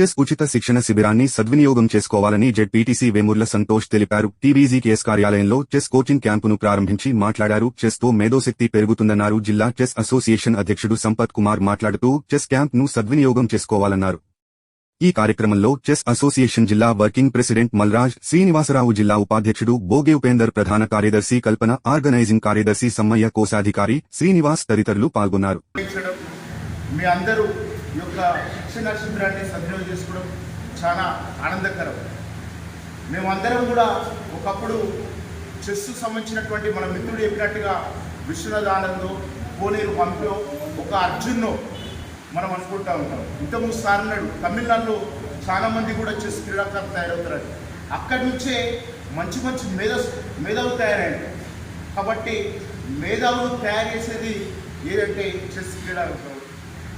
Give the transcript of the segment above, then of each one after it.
Chess ఉచిత శిక్షణ శిబిరాన్ని సద్వినియోగం చేసుకోవాలని జెడ్పీటీసీ వేమూర్ల సంతోష్ తెలిపారు. టీబీజీకేఎస్ కార్యాలయంలో చెస్ కోచింగ్ క్యాంపును ప్రారంభించి మాట్లాడారు. చెస్తో మేధోశక్తి పెరుగుతుందన్నారు. జిల్లా చెస్ అసోసియేషన్ అధ్యక్షుడు సంపత్ కుమార్ మాట్లాడుతూ చెస్ క్యాంప్ను సద్వినియోగం చేసుకోవాలన్నారు. ఈ కార్యక్రమంలో చెస్ అసోసియేషన్ జిల్లా వర్కింగ్ ప్రెసిడెంట్ మల్రాజ్ శ్రీనివాసరావు జిల్లా ఉపాధ్యక్షుడు బోగే ఉపేందర్ ప్రధాన కార్యదర్శి కల్పన ఆర్గనైజింగ్ కార్యదర్శి సమ్మయ్య కోశాధికారి శ్రీనివాస్ తదితరులు పాల్గొన్నారు. మీ అందరూ యొక్క శిక్షణ శిబిరాన్ని సద్వినియోగం చేసుకోవడం చాలా ఆనందకరం. మేమందరం కూడా ఒకప్పుడు చెస్ సంబంధించినటువంటి మన మిత్రుడు చెప్పినట్టుగా విశ్వనాథ్ ఆనందో కోనేరు పంపో ఒక అర్జున్నో మనం అనుకుంటా ఉంటాం. ఇంతకుముందు సార్ అన్నాడు తమిళనాడులో చాలా మంది కూడా చెస్ క్రీడాకారులు తయారవుతారు అక్కడి నుంచే మంచి మంచి మేధ మేధావులు తయారయ్యారు. కాబట్టి మేధావులు తయారు చేసేది ఏదంటే చెస్ క్రీడాకారులు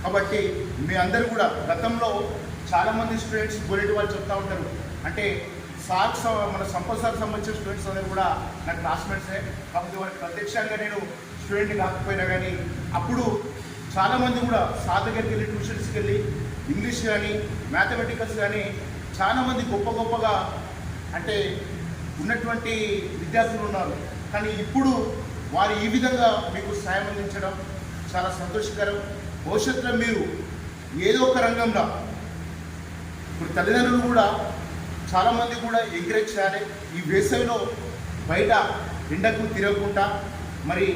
కాబట్టి మీ అందరూ కూడా గతంలో చాలామంది స్టూడెంట్స్ గోరెడ్డి వాళ్ళు చెప్తూ ఉంటారు. అంటే సార్ స- మన సంపత్ సార్ సంబంధించిన స్టూడెంట్స్ అందరూ కూడా నా క్లాస్మేట్సే కాబట్టి వారికి ప్రత్యక్షంగా నేను స్టూడెంట్ కాకపోయినా కానీ అప్పుడు చాలామంది కూడా సార్ దగ్గరికి వెళ్ళి ట్యూషన్స్కి వెళ్ళి ఇంగ్లీష్ కానీ మ్యాథమెటికల్స్ కానీ చాలామంది గొప్ప గొప్పగా అంటే ఉన్నటువంటి విద్యార్థులు ఉన్నారు. కానీ ఇప్పుడు వారు ఈ విధంగా మీకు సాయం అందించడం చాలా సంతోషకరం. భవిష్యత్తులో మీరు ఏదో ఒక రంగంలో ఇప్పుడు తల్లిదండ్రులు కూడా చాలామంది కూడా ఎంకరేజ్ చేయాలి. ఈ వేసవిలో బయట ఎండకు తిరగకుండా మరి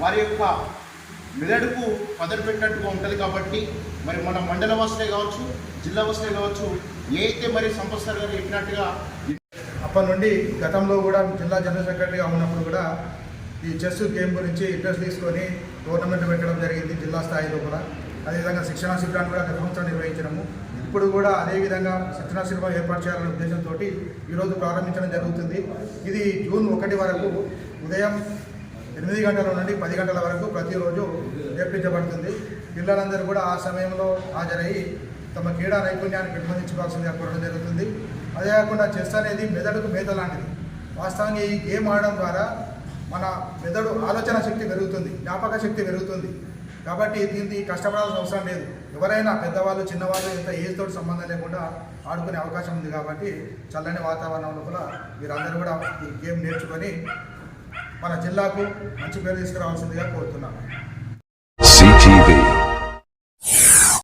వారి యొక్క మెదడుకు పదరు పెట్టినట్టుగా ఉంటుంది కాబట్టి మరి మన మండల వాసులే కావచ్చు జిల్లా వాసులే కావచ్చు ఏ అయితే మరి సంపత్ గారు చెప్పినట్టుగా అప్పటి నుండి గతంలో కూడా జిల్లా జనరల్ సెక్రటరీగా ఉన్నప్పుడు కూడా ఈ చెస్ గేమ్ గురించి ఇంట్రెస్ట్ తీసుకొని టోర్నమెంట్ పెట్టడం జరిగింది జిల్లా స్థాయిలో కూడా అదేవిధంగా శిక్షణా శిబిరాన్ని కూడా గత సంవత్సరం నిర్వహించడము ఇప్పుడు కూడా అదేవిధంగా శిక్షణా శిబిరం ఏర్పాటు చేయాలనే ఉద్దేశంతో ఈరోజు ప్రారంభించడం జరుగుతుంది. ఇది జూన్ ఒకటి వరకు ఉదయం ఎనిమిది గంటల నుండి పది గంటల వరకు ప్రతిరోజు నేర్పించబడుతుంది పిల్లలందరూ కూడా ఆ సమయంలో హాజరయ్యి తమ క్రీడా నైపుణ్యాన్ని పెంపొందించుకోవాల్సిందిగా కోరడం జరుగుతుంది. అదే కాకుండా చెస్ అనేది మెదడుకు మేత లాంటిది. వాస్తవంగా ఈ గేమ్ ఆడడం ద్వారా మన మెదడు ఆలోచన శక్తి పెరుగుతుంది జ్ఞాపక శక్తి పెరుగుతుంది. కాబట్టి దీనికి కష్టపడాల్సిన అవసరం లేదు. ఎవరైనా పెద్దవాళ్ళు చిన్నవాళ్ళు ఎంత ఏజ్ తోటి సంబంధం లేకుండా ఆడుకునే అవకాశం ఉంది కాబట్టి చల్లని వాతావరణం లోపల మీరందరూ కూడా ఈ గేమ్ నేర్చుకొని మన జిల్లాకు మంచి పేరు తీసుకురావాల్సిందిగా కోరుతున్నాను.